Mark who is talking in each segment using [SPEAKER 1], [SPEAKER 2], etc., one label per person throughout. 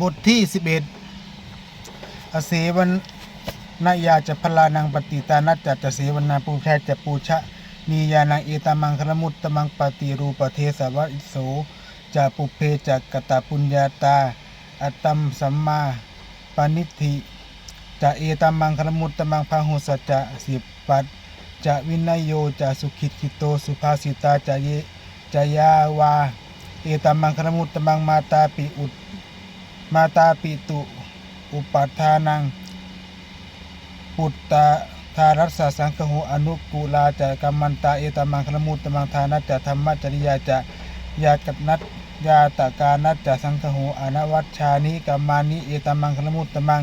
[SPEAKER 1] บทที่ 11 อเสวนนายาจะพลานังปฏิตานัจจะจะเสวนาปูชาจะปูชะนียานังเอตามังคลมุตตมังปฏิรูปเทสวะอิโสจะปุเพจะกตาปุญญาตาอัตตัมสัมมาปานิธิจะเอตามังคลมุตตมังพาหุสัจจะสิบปัตจะวินัยโยจะสุขิตขิโตสุภาสิตาจะเยจะยาวา เอตามังคลมุตตมังมาตาปิอุต มาตาปิตุ อุปัฏฐานัง ปุตตาทารัสสะสังคโหอนุกุลาจะกัมมันตาเอตามังคลมุตตมังทานัจจะธรรมจริยาจะยากันัตยาตกานัจจะสังคโหอนวัชชานิกัมมานิเอตามังคลมุตตมัง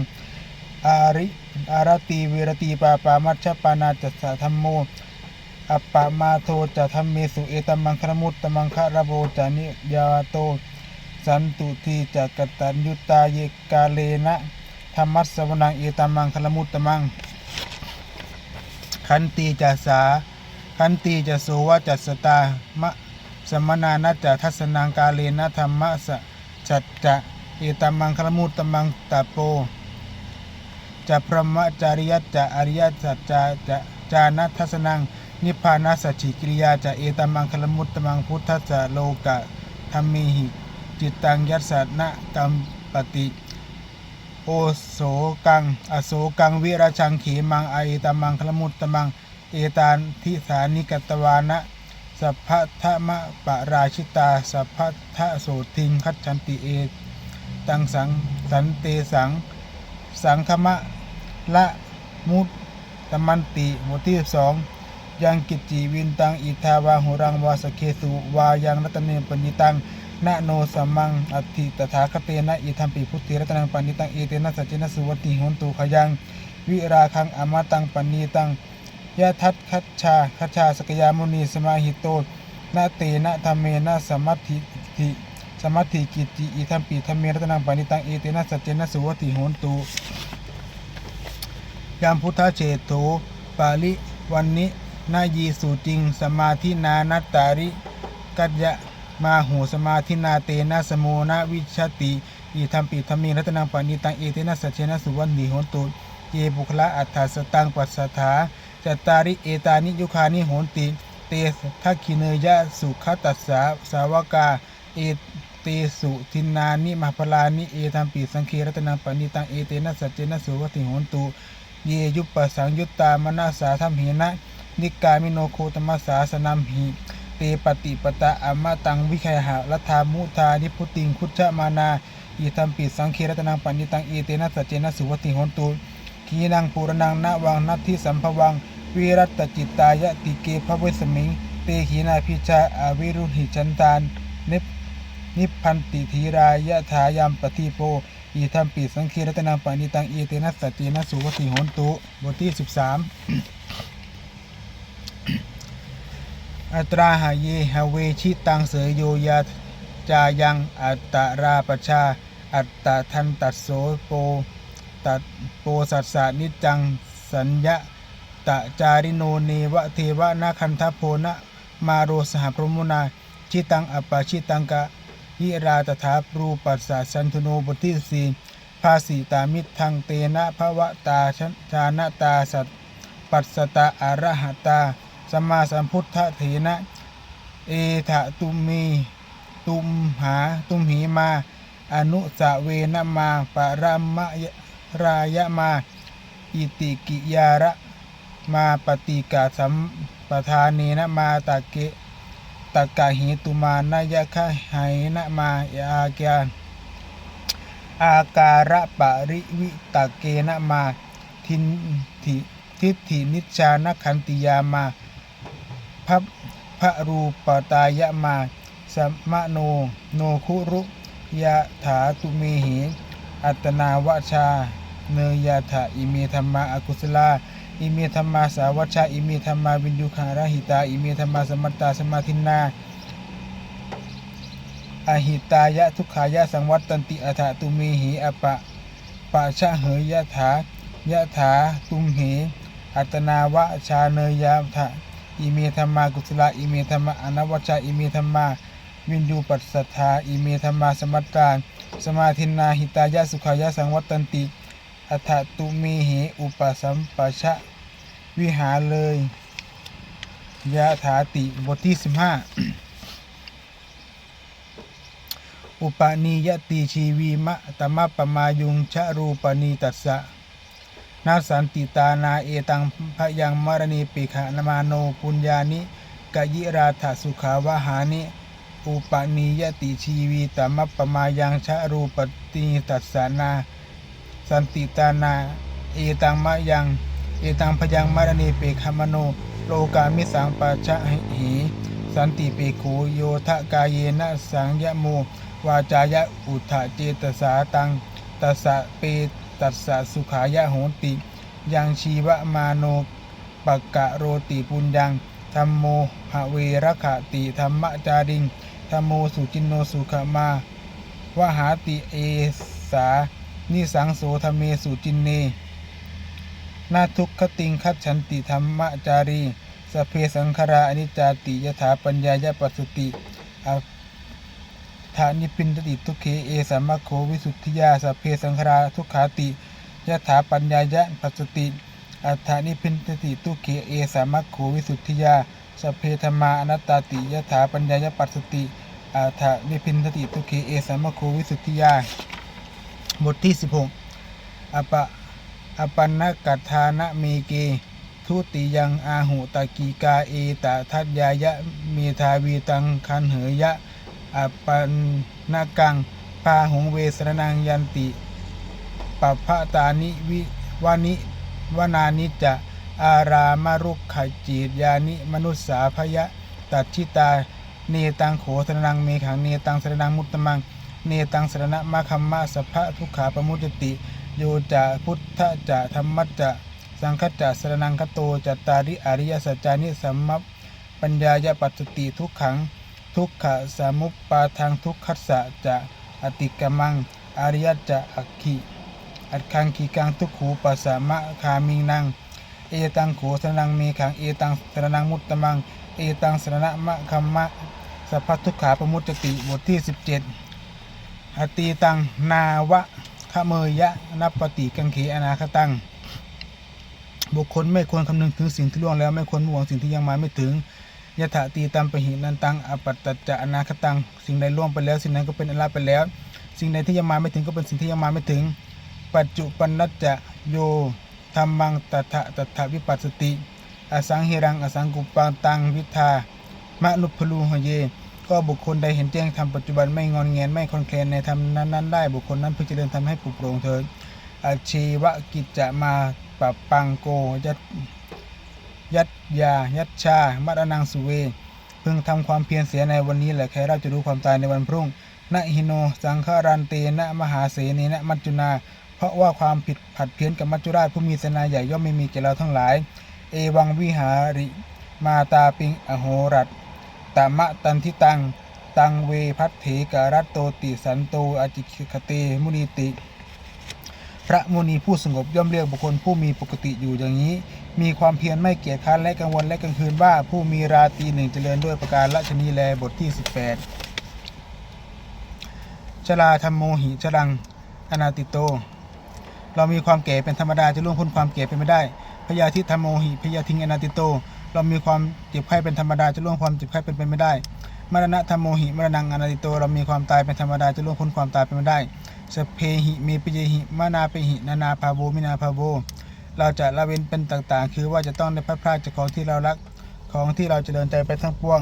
[SPEAKER 1] อาริอารติเวรติปาปามัชฌปานาจัสสะธัมโมอัปปะมาโทจะธรรมเมสุเอตมังครมุตตมังคะระโบจานิยาโต สันตุทีจะกตัญยุตาเยกาเลนะธรรมัสสวนังเอตามังครมุตตมัง ขันตีจะสาขันตีจะโสวจัสสตามะสมนานะจะทัศนังกาเลนะธรรมะสจัจจะเอตามังครมุตตมังตะโปจะพรหมจาริยัตจะอริยสัจจะจะจานัทัสนังนิพพานัสสจิกิริยาจะเอตามังคลมุตตมังพุทธัสสะโลกะธรรมิหิ จิตตังยัสสนะกัมปติโอโสกัง อโสกังวิราชังเขมังอเอตมังคลมุตตมัง เอตานทิสานิกตวานะสัพพะทะมะปะราชิตาสัพพะทะโสทิงคัจฉันติเอตังสังสันเตสัง สังคมะละมุตตมันติบทที่สองยังกิจจีวินตังอิทาวาหุรังวาสเคสุวายังรัตเนปณิตัง นะโนสัมมังอัตถิตถาคเตนะอิทัมปิพุทธิรัตนังปณิตังเอเตนะสัจเจนะสุวัติโหนตุขยัง วิราคังอมตังปณีตังยะทัตคัจชาคัจชาสกยามุนีสมาหิโตนะเตนะธรรมเมนะสมัตถิติสมัตถิกิจจิอิทัมปิธรรมเมรัตนังปณิตังเอเตนะสัจเจนะสุวัติโหนตุยามพุทธเจโตปาลิวันนี้นายีสูจริง สมาธินานัตตาริกัจยะ มาหูสมาธินาเตนะสโมนะวิชติอีธรรมปิธรรมีรัตนังปานิตังเอเตนะสัจเจนะสุวรรณีโหนตุเยบุคละอัฏฐสตังปัสสถาจตาริเอตานิยุคานิโหนติ เตทักขิเนยะสุขตัสสาสาวกาเอเตสุทินานิมหาพลานิเอธรรมปิสังเครัตนังปานิตังเอเตนะสัจเจนะสุวัติโหนตุเยยุปปสังยุตตามนาสาธรรมเหนะนิกามิโนโคตมัสสาสนัมหิ เตปฏิปตะอมตังวิคยหะรัฐามุทานิพุติงคุจจมานาอิธรรมปิสังเครตนังปัญญตังเอเตนะสัจเจนะสุวติหนตุขีนังปูรนังนาวังนัตทิสัมภวังวิรัตจิตตายะติเกภเวสมิง เตขีนาพิชาอาวิรุหิจันตานนิพนิพพันติธีรายะถายามปฏิโปอีธรรมปีสังเครัตนังปานิตังเอเตนะสัจเจนะสุวติหนตุบทที่13 อัตราหาเยหาเวชิตังเสยโยยาจายังอัตตราปชา อัตตทันตัสโสโปตัดโปสัสสานิจังสัญญะตะจาริโนเนวะเทวะนาคันทโพนะมาโรสหพรหมุนาชิตังอปาชิตังกะยิราตถาปรูปัสสะสันทุโนบทที่สี่ภาสีตามิทางเตนะภวะตาชนชานะตาสัตปัสสตาอารหตา สัมมาสัมพุทธเถนะ เอถะตุมีตุมหาตุมหีมา อนุสะเวนมาปรามะยรายมา อิติกิยาระมาปฏิกาสัมปทานเนะมาตะเกตกะหิตุมานายะคะไหนะมายาแกนอาการะปริวิตะเกนะมา ทินทิทิฏฐินิจจานขันติยามา พัพพระรูปตายะมาสมมโนโนคุรุยะถาตุเมหิอัตนาวชา เนยยะถาอิเมธรรมาอกุศลาอิเมธรรมาสาวชาอิเมธรรมาวินยุคารหิตาอิเมธรรมาสมัตตาสมาธินาอหิตายะทุกขายะสังวัตตันติอัฏฐตุเมหิอปะปะชะเหยยะถายะถาตุมเหอัตนาวะชาเนยยะถะ อิเมธรรมากุศลาอิเมธรรมาอนวัชชาอิเมธรรมาวินยูปัสสัทธาอิเมธรรมาสมัตตาสมาธินาหิตายะสุขายะสังวัตตันติอัฏฐตุเมเหอุปสัมปชะวิหารเลยยะถาติบทที่ 15 อุปนิยติชีวีมะตมะปมายุงชะรูปนีตัสสะ นาสันติตานาเอตังพยังมรณีปิขานมาโนปุญญานิกยิราถสุขาวหานิอุปนิยติชีวีตมะปมายังชะรูปนีตัสสะนา สันติตานาเอตังมะยังเอตังพยังมรณีเปคามโน โลกามิสังปัจฉะหิสันติเปโขโยทะกายเยนะสังยะโมวาจายะอุทธเจตสาตังตัสสะเป ตัสสะสุขายะโหติ ยังชีวมาโนปะกะโรติปุญญังธรรมโมหะเวรขะติธรรมจาริงธรรมโมสุจินโนสุขมาวหาติเอสานิสังโสธรรมเมสุจินเนนาทุกขติงคัจฉันติธรรมจารีสเพสังคาราอนิจจาติยถาปัญญายปัสสติอัฏ ฐานิพินติทุเขเอสัมมะโควิสุทธิยาสเพสังคาราทุกขาติยถาปัญญายะปัสติ อัฏฐานิพินติทุเขเอสัมมะโควิสุทธิยาสเพธรรมาอนัตตาติยถาปัญญายะปัสติอัฏฐานิพินติทุเขเอสัมมะโควิสุทธิยาบทที่16อปะอปันนกัฏฐานะเมเกทุติยังอาหุตกีกาเอตทัตยายะเมธาวีตังคันเหยะ อปันนากังพาหงเวสรนังยันติปัพพะตานิวิวานิวนานิจะอารามารุขขจีตยานิมนุสสาพยะตัดชิตาเนตังโขสรนังเมขังเนตังสรนังมุตตมังเนตังสรณะมะคัมมะสัพพะทุกขาปมุจติโยจะพุทธจะธรรมจะสังคจะสรนังคโตจัตตาริอริยสัจจานิสัมมปัญญายปัสติทุกขัง ทุกขะสามุปปาทางทุกขัสสะจะอติกมังอริยจะอักขิอัดคังขีกังทุกขูปัสสมะคามิงนัง เอตังโขสนังเมขังเอตังสนังมุตตมัง เอตังสรณะมะคัมมะสัพพทุกขาปมุจติบทที่ 17อตีตังนาวะขะเมยยะนับปฏิกังเขอนาคตังบุคคลไม่ควรคำนึงถึงสิ่งที่ล่วงแล้วไม่ควรหวงสิ่งที่ยังมาไม่ถึง ยะถะตีตัมปะหินันตังอปัตตจะอนาคตัง สิ่งใดล่วงไปแล้ว สิ่งนั้นก็เป็นอละไปแล้ว สิ่งใดที่ยังมาไม่ถึงก็เป็นสิ่งที่ยังมาไม่ถึง ปัจจุปันนัจจะโยธรรมังตถะตถะวิปัสสติ อสังหิรังอสังกุปังตังวิทามะนุพลูหเย ก็บุคคลใดเห็นแจ้งทำปัจจุบันไม่งอนแงนไม่คลอนแคลนในธรรมนั้นๆได้บุคคลนั้นพึงเจริญทำให้ปลุกโปร่งเถิดอาชีวกิจจะมาปะปังโกยัต ยัตยา ยัตชามรนังสุเวพึงทำความเพียรเสียในวันนี้แหละแค่เราจะรู้ความตายในวันพรุ่งนะหิโน สังฆารันเตนะมหาเสนีนะมัจจุนา เพราะว่าความผิดผัดเพี้ยนกับมัจจุราชผู้มีเสนาใหญ่ย่อมไม่มีแก่เราทั้งหลาย เอวังวิหาริ มาตาปิงอโหรัตตมะตันทิตัง ตังเวพัทเถกรัตโตติสันโตอจิคเตมุนีติ พระมุนีผู้สงบย่อมเรียกบุคคลผู้มีปกติอยู่อย่างนี้ มีความเพียรไม่เกียจคร้านและกังวลและกลางคืนว่าผู้มีราตรีหนึ่งเจริญด้วยประการละชนีแลบทที่ 18 ชลาธรรมโมหิชลัง อนาติโต เรามีความแก่เป็นธรรมดาจะล่วงพ้นความแก่ไปไม่ได้ พยาธิธรรมโมหิพยาธิงอนาติโต เรามีความเจ็บไข้เป็นธรรมดาจะล่วงความเจ็บไข้เป็นไปไม่ได้ มรณะธรรมโมหิมรณังอนาติโต เรามีความตายเป็นธรรมดาจะล่วงพ้นความตายไปไม่ได้สพเพหิเมปิเยหิมานาเปหินานาภาโวมินาภาโว เราจะละเว้นเป็นต่างๆ คือว่าจะต้องได้พลัดพรากจากของที่เรารักของที่เราเจริญใจไปทั้งปวง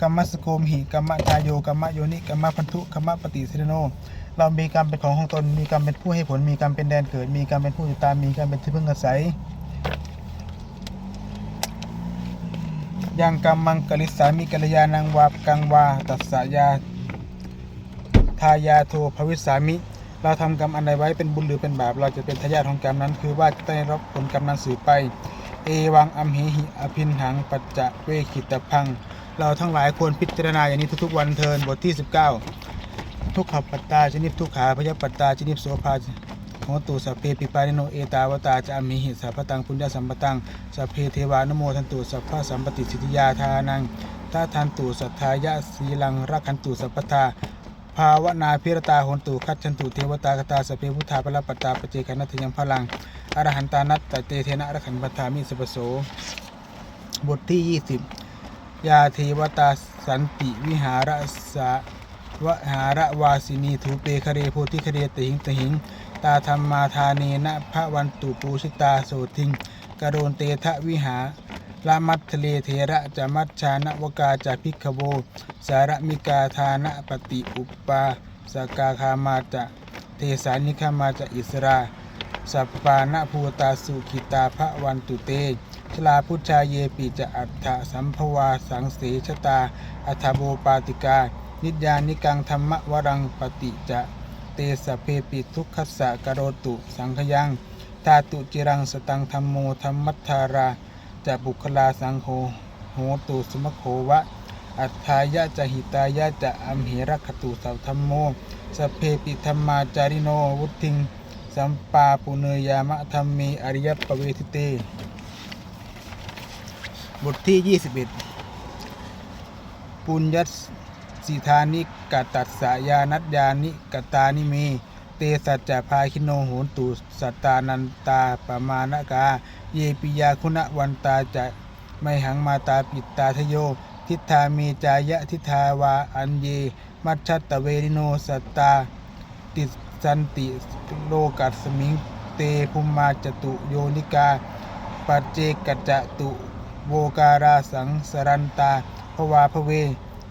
[SPEAKER 1] กรรมสโกมหิกรรมทายโยกรรมโยนิกรรมพันธุกรรมปฏิสิโน เรามีกรรมเป็นของของตน มีกรรมเป็นผู้ให้ผล มีกรรมเป็นแดนเกิด มีกรรมเป็นผู้ติดตาม มีกรรมเป็นที่พึ่งอาศัยยังกรรมังกลิสามิกัลยานังวาปกังวาตัสสะยาทายาโทภวิสามิ เราทำกรรมอันใดไว้เป็นบุญหรือเป็นบาปเราจะเป็นทายาทของกรรมนั้น คือว่าจะได้รับผลกรรมนั้นสืบไป เอวังอัมเหหิอภินหังปัจจะเวขิตพัง เราทั้งหลายควรพิจารณาอย่างนี้ทุกๆวันเทินบทที่ 19 ทุกขปัตตาชนิดทุกขาพยปัตตาชนิดโสภาโหตุสัพเพปิปานิโนเอตาวตาจะอมิหิสัพพตังปุญญสัมปตังสัพเพเทวานโมทันตุสัพพะสัมปติสิทธิยาทานังถ้าทันตุสัทธายะสีลังรักขันตุสัพพทา ภาวนาพิรตาโหนตุคัจฉันตุเทวตากตาสเพพุทธาปรปัตตาปเจกนัตยังพลังอรหันตานัตตเตเทนะอรขันปทามิสุปโส บทที่ 20 ยาเทวตาสันติวิหารสาวหารวาสินีถูเปคเรโพธิคเรตหิงตหิง ตาธรรมมาทาเนนะพระวันตุปูชิตาโสทิงกระโรนเตทะวิหา ละมัตทะเลเทระจะมัชชานวกาจะพิกขโว สารมิกาทานะปฏิอุปปาสกาคามาจะเทสานิคามาจะอิสราสัปปานะภูตาสุขิตาพระวันตุเตชลาพุทธาเยปิจะอัฏฐสัมภวาสังเสชตา อัฏฐโบปาติกา นิจยานิกังธรรมวรังปฏิจะเตสะเพปิทุกขสสะกโรตุ สังขยังธาตุจิรังสตังธรรมโมธรรมัทธารา จะบุคลาสังโฆโหตุสมโควะ อัฏฐายะจะหิตายะจะอัมเหรคตุสัพธรรมโมสเพปิธรรมาจาริโนวุติง สัมปาปุเนยามะธรรมเมอริยปเวทิเต บทที่ 21 ปุญญสิธานิกตัสสายานัตยานิกตานิเม เตสัจจะพาคิโนโหนตุสัตตานันตาปมาณกา เยปิยาคุณวันตาจะไม่หังมาตาปิตตาทโย ทิฏฐาเมจายะทิฏฐาวาอันเย มัชชัตเวริโนสัตตา ติสันติโลกัสมิงเตภุมาจตุโยนิกา ปัจเจกัจจตุโวการาสังสรันตาภวาภเว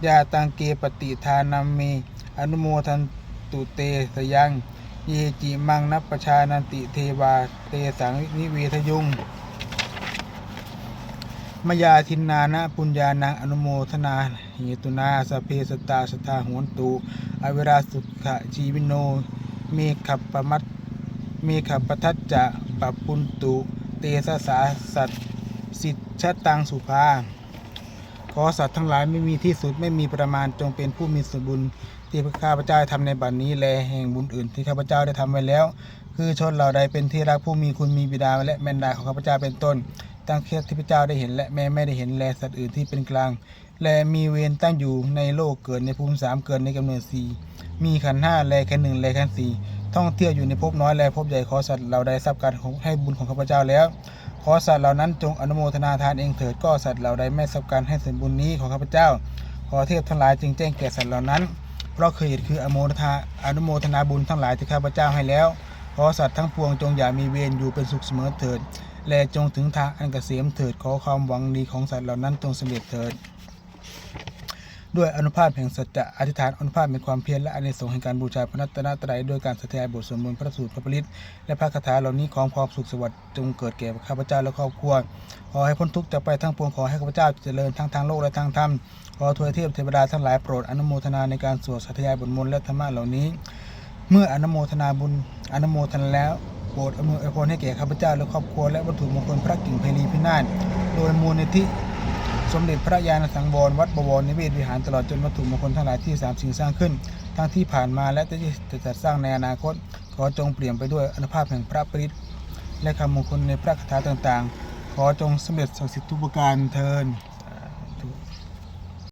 [SPEAKER 1] ยาตังเกปติทานัมเมอนุโมทันตุเตสยัง เยจิมังนัปปชานันติเทวาเตสังนิเวทยุงมยาทินนานะปุญญานังอนุโมทนาเหตุนาสเพสตตาสทาโหนตุอเวราสุขะชีวิโน เมขับปมัตเมขับปทัจจะปปปุนตุเตสสาสัตสิทชตังสุภาขอสัตว์ทั้งหลายไม่มีที่สุดไม่มีประมาณจงเป็นผู้มีส่วนบุญ ที่ข้าพเจ้าได้ทำในบัดนี้แลแห่งบุญอื่นที่ข้าพเจ้าได้ทำไว้แล้ว คือชนเหล่าใดเป็นที่รักผู้มีคุณมีบิดาและแมนดาของข้าพเจ้าเป็นต้นตั้งเคสที่พระเจ้าได้เห็นและแม่ไม่ได้เห็นแลสัตว์อื่นที่เป็นกลาง และมีเวรตั้งอยู่ในโลกเกิดในภูมิสามเกิดในกำเนิดสี่มีขันห้าแลแค่หนึ่งแลแค่สี่ท่องเที่ยวอยู่ในภพน้อยแลภพใหญ่ขอสัตว์เหล่าใดทราบการให้บุญของข้าพเจ้าแล้ว ขอสัตว์เหล่านั้นจงอนุโมทนาทานเองเถิดก็สัตว์เหล่าใดไม่ทราบการให้ส่วนบุญนี้ของข้าพเจ้า ขอเทพทั้งหลายจึงแจ้งแก่สัตว์เหล่านั้น เพราะเคยเหตุคืออโมทนาอนุโมทนาบุญทั้งหลายที่ข้าพเจ้าให้แล้วขอสัตว์ทั้งปวงจงอย่ามีเวรอยู่เป็นสุขเสมอเถิด และจงถึงทางอันเกษมเถิดขอความหวังดีของสัตว์เหล่านั้นจงสำเร็จเถิด ด้วยอนุภาพแห่งสัจจะอธิษฐานอนุภาพแห่งความเพียรและอานิสงส์แห่งการบูชาพระนัตนตรัยด้วยการสธยายบทสวดมนต์พระสูตรพระปริตและพระคาถาเหล่านี้ของความสุขสวัสดิ์จงเกิดแก่ข้าพเจ้าและครอบครัวขอให้พ้นทุกข์จากไปทั้งปวงขอให้ข้าพเจ้าเจริญทั้งทางโลกและทางธรรมขอทวยเทพเทวดาทั้งหลายโปรดอนุโมทนาในการสวดสธยายบทมนต์และธรรมะเหล่านี้ เมื่ออนุโมทนาบุญอนุโมทนาแล้วโปรดอำนวยอวยพรให้แก่ข้าพเจ้าและครอบครัวและวัตถุมงคลพระกิ่งเพลีพินาศโดยมูลนิธิ สมเด็จพระยาณสังวรวัดบวรนิเวศวิหารตลอดจนวัตถุมงคลทั้งหลายที่สามสิ่งสร้างขึ้น ทั้งที่ผ่านมาและที่จะจัดสร้างในอนาคต ขอจงเปลี่ยนไปด้วยอนุภาพแห่งพระปริตและคำมงคลในพระคาถาต่างๆ ขอจงสำเร็จศักดิ์สิทธิ์ทุกประการเทิน